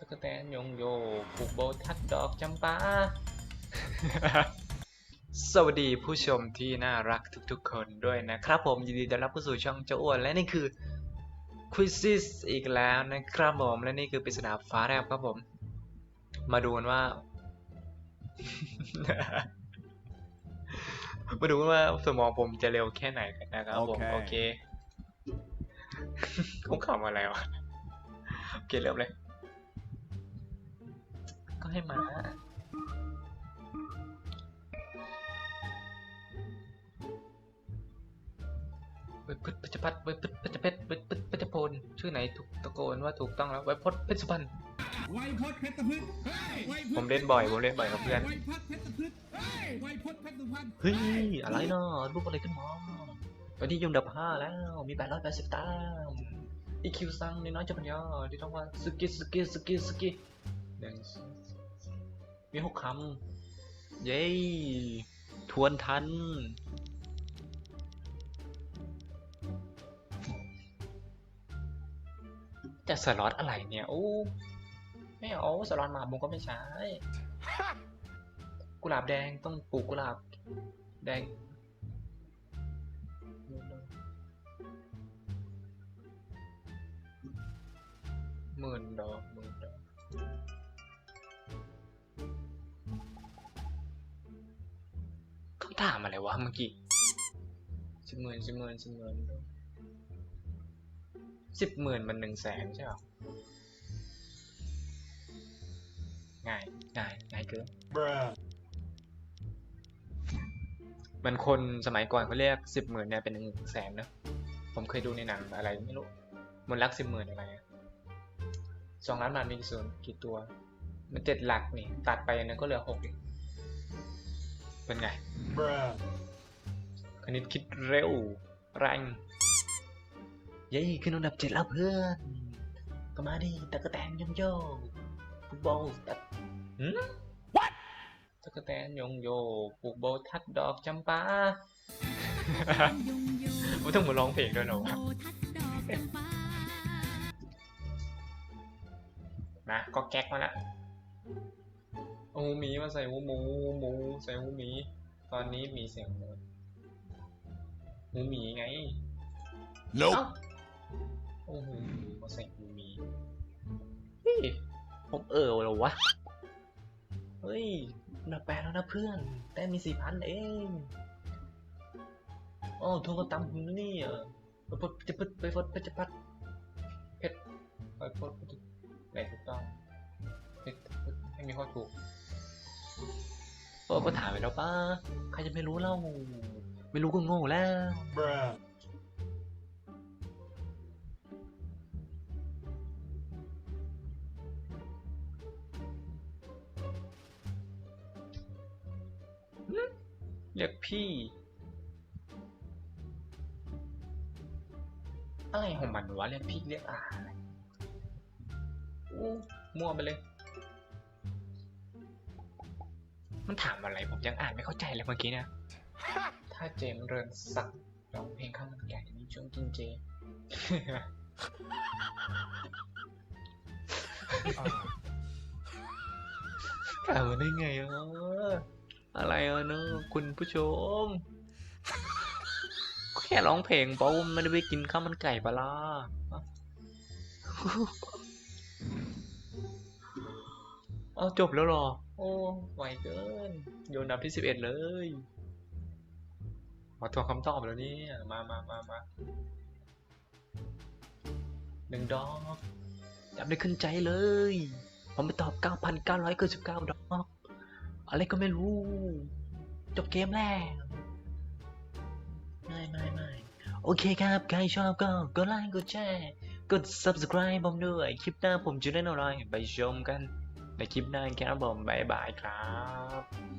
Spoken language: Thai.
ตะกแตนยงโยผูกโบทัดดอกจำปา สวัสดีผู้ชมที่น่ารักทุกๆคนด้วยนะครับผมยินดีต้อนรับเข้าสู่ช่องเจ้าอ้วนและนี่คือ Quizzes อีกแล้วนะครับผมและนี่คือปริศนาฟ้าแลบครับผม มาดูกันว่า มาดูกันว่าสมองผมจะเร็วแค่ไหนกันนะครับผมโอเคโอเคเขาขำอะไรวะโอเคเริ่มเลยก็ ให้มาไว้พึดเพชรพัดไว้พึดเพชรเพชรไว้พึดเพชรพลชื่อไหนถูกตะโกนว่าถูกต้องแล้วไว้พดเพชรสุพรรณไวยพจน์เพชรพืชเฮ้ยไวยพจน์ผมเล่นบ่อย ผมเล่นบ่อยกับเพื่อน ไวยพจน์เพชรพืชเฮ้ยไวยพจน์เพชรสุพรรณเฮ้ย อะไรเนาะรูปอะไรขึ้นมาวันนี้ยงดับห้าแล้ว มีแปดร้อยแปดสิบตามอีคิวซังน้อยๆจะปัญญาที่ต้องว่าสกิสกิสกิสกิหนึ่งสองสา มสี่มีหกคำ เย้ ทวนทัน จะสล็อตอะไรเนี่ย โอ้ ไม่เอาสล็อตมาบุงก็ไม่ใช้ กุหลาบแดงต้องปลูกกุหลาบ แดงหมื่นดอกหมื่นดอก ถามอะไรวะเมื่อกี้สิบหมื่นสิบหมื่นสิบหมื่นสิบหมื่นมันหนึ่งแสนใช่หรอง่ายง่ายง่ายเกินมันคนสมัยก่อนเขาเรียกสิบหมื่นเนี่ยเป็นหนึ่งแสนนะผมเคยดูในหนังอะไรไม่รู้มนต์รักสิบหมื่นอะไรอะสองล้านบาทมีกี่ส่วนกี่ตัว มันเจ็ดหลักนี่ ตัดไปอันนั้นก็เหลือหกเอง เป็นไงคณิตคิดเร็วแรงเย้ขึ้นอันดับเจ็ดแล้วเพื่อนก็มาดิตะกะแตนยงโยฟุตบอลตัดหืม What ตะกะแตนยงโยปลูกโบทัดดอกจำปาไม่ต้องมาร้องเพลงด้วยเหรอวะนะก็แก๊กมาละ โอ้หมีมาใส่หูหมูหมูใส่หูหมี ตอนนี้มีเสียงหมูหูหมีไง Nope เอ้าโอ้โหมาใส่หูหมีเฮ้ยผมเออเหรอวะ เฮ้ยนดับแปดแล้วนะเพื่อน แต่มีสี่พันเองอ๋อทวงก็ตามคุณนี่อะไปพดจะพัดไปพดไปจะพัดเพชรไปพดไหนถูกต้องเพชรให้มีข้อถูก เออก็ถามไปแล้วป้าใครจะไม่รู้เล่า ไม่รู้ก็โง่แล้วเรียกพี่ อะไรของมันวะเรียกพี่เรียกอาอะไรอู้มั่วไปเลย มันถามอะไรผมยังอ่านไม่เข้าใจเลยเมื่อกี้เนี่ย ถ้าเจมเริงศักร้องเพลงข้าวมันไก่ในช่วงกินเจถามมาได้ไงอะอะไรอะเนอะคุณผู้ชม แค่ร้องเพลงเปล่าไม่ได้ไปกินข้าวมันไก่ปะล่ะเอาจบแล้วหรอ โอ้ไวเกิน โยนดับที่สิบเอ็ดเลยมาทวงคำตอบแล้วนี่มามามามาหนึ่งดอกจับได้ขึ้นใจเลยผมไปตอบ9,999ดอก อะไรก็ไม่รู้ จบเกมแล้วไม่ไม่ไม่โอเคครับ ใครชอบก็กดไลค์กดแชร์กด subscribe ผมด้วย คลิปหน้าผมจะเล่นอะไรไปชมกัน ในคลิปหน้าครับผมบ๊ายบายครับ